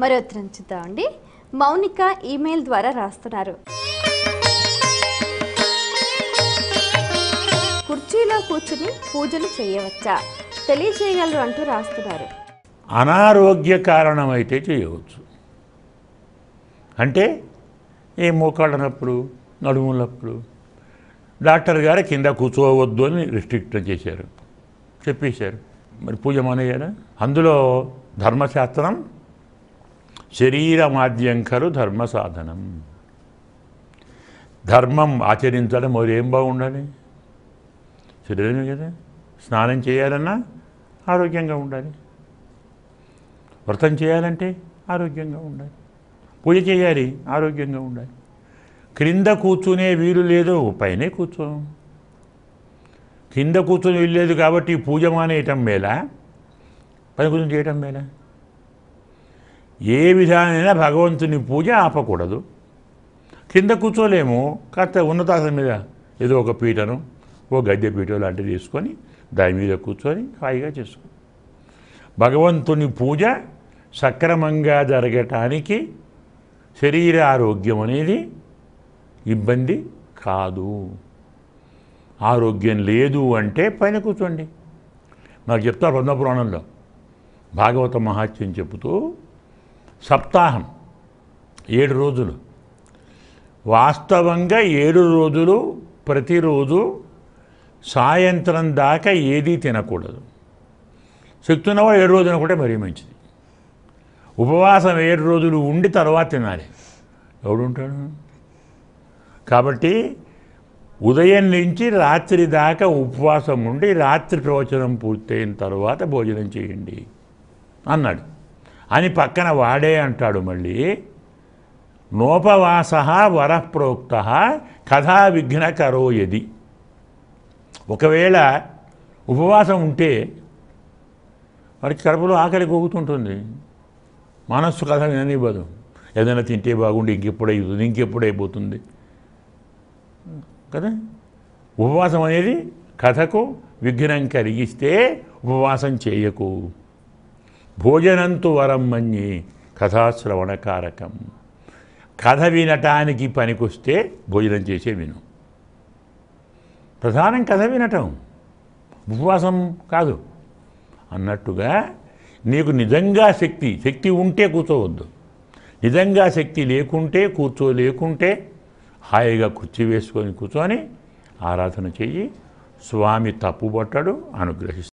మరో ఉత్తరం చూద్దామండి మౌనిక ఈమెయిల్ ద్వారా రాస్తున్నారు. కుర్చీలో కూర్చుని పూజలు చేయవచ్చా? తెలియచేయగలరు అంటూ రాస్తున్నారు. అనారోగ్య కారణమైతే చేయవచ్చు. అంటే ఏ మోకాళ్ళ నొప్పులు డాక్టర్ గారు కింద కూర్చోవద్దు అని రిస్ట్రిక్ట్ చేశారు. చెప్పేశారు. మరి పూజ మానేయారా అందులో ధర్మశాస్త్రం శరీర ఖలు ధర్మ సాధనం. ధర్మం ఆచరించడం మరి ఏం బాగుండాలి? శరీరమే కదా. స్నానం చేయాలన్నా ఆరోగ్యంగా ఉండాలి. వ్రతం చేయాలంటే ఆరోగ్యంగా ఉండాలి. పూజ చేయాలి ఆరోగ్యంగా ఉండాలి. క్రింద కూర్చునే వీలు లేదు పైనే కూర్చో. కింద కూర్చొని వీలు లేదు కాబట్టి పూజ మానేయటం మేలా? పని కూర్చొని చేయటం మేలా? ఏ విధానైనా భగవంతుని పూజ ఆపకూడదు. కింద కూర్చోలేము. కాస్త ఉన్నతాసనం మీద ఏదో ఒక పీటను ఓ గద్దె పీట లాంటివి తీసుకొని దాని మీద కూర్చొని హాయిగా చేసుకో. భగవంతుని పూజ సక్రమంగా జరగటానికి శరీర ఆరోగ్యం అనేది ఇబ్బంది కాదు. ఆరోగ్యం లేదు అంటే పైన కూర్చోండి. నాకు చెప్తారు పద్మపురాణంలో భాగవత మహాత్యం చెబుతూ సప్తాహం ఏడు రోజులు. వాస్తవంగా ఏడు రోజులు ప్రతిరోజు సాయంత్రం దాకా ఏదీ తినకూడదు. శక్తి ఉన్నవాడు ఏడు రోజులు తినకుంటే మరీ మంచిది. ఉపవాసం ఏడు రోజులు ఉండి తర్వాత తినాలి. ఎవడుంటాడు? కాబట్టి ఉదయం నుంచి రాత్రి దాకా ఉపవాసం ఉండి రాత్రి ప్రవచనం పూర్తయిన తర్వాత భోజనం చేయండి అన్నాడు. అని పక్కన వాడే అంటాడు మళ్ళీ. నోపవాస వరప్రోక్త కథా విఘ్న కరోయది. ఒకవేళ ఉపవాసం ఉంటే వాడికి కడుపులో ఆకలి కోగుతుంటుంది మనస్సు కథ విననివ్వదు. ఏదైనా తింటే బాగుండి ఇంకెప్పుడైతుంది ఇంకెప్పుడైపోతుంది కదా? ఉపవాసం అనేది కథకు విఘ్నం కలిగిస్తే ఉపవాసం చేయకు. భోజనంతు వరం మഞ്ഞి కథాశ్రవణకారకం. కథ వినటానికి పనికొస్తే భోజనం చేసే విను. ప్రధానం కథ వినటం. ఉపవాసం కాదు. అన్నట్టుగా నీకు నిజంగా శక్తి శక్తి ఉంటే కూర్చోవద్దు. నిజంగా శక్తి లేకుంటే కూర్చో లేకుంటే హాయిగా కుర్చీ వేసుకొని కూర్చొని ఆరాధన చెయ్యి. స్వామి తప్పుబట్టడు అనుగ్రహిస్తాడు.